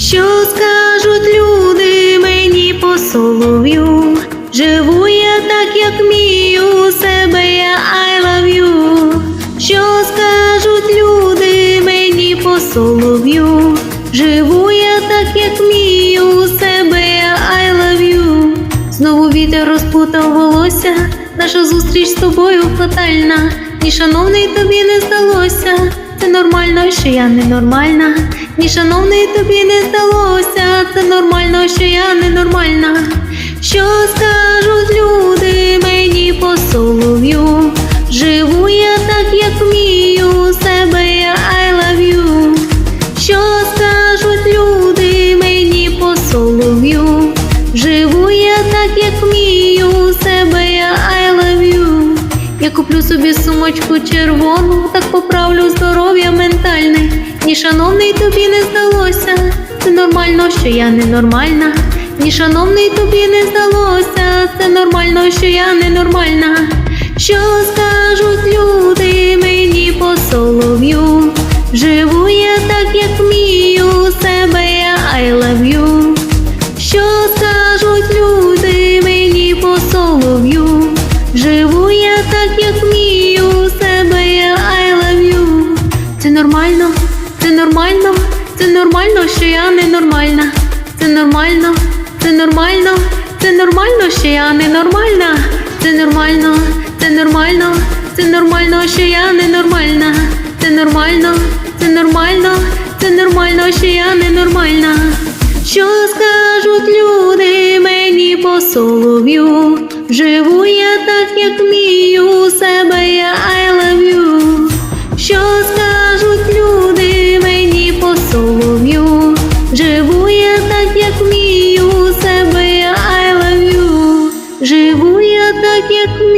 Що скажуть люди мені по солов'ю? Живу я так, як вмію, себе я I love you. Що скажуть люди мені по солов'ю? Живу я так, як вмію, себе я I love you. Знову вітер розпутав волосся, наша зустріч з тобою фатальна. Ні, шановний, тобі не здалося. Нормально, що я ненормальна. Ні, шановний, тобі не здалося. Це нормально, що я ненормальна. Що скажуть люди мені по солов'ю? Живу я так, як вмію, себе я I love you. Що скажуть люди мені по солов'ю? Живу я так, як вмію, Я куплю собі сумочку червону, так поправлю здоров'я ментальне. Ні, шановний, тобі не здалося. Це нормально, що я ненормальна. Ні, шановний, тобі не здалося. Це нормально, що я ненормальна. Що це нормально, що я ненормальна. Це нормально, це нормально, це нормально, що я ненормальна. Це нормально, це нормально, це нормально, що я ненормальна. Це нормально, це нормально, це нормально, що я ненормальна. Що скажуть люди мені по солов'ю? Живу я так, як вмію, як вмію, себе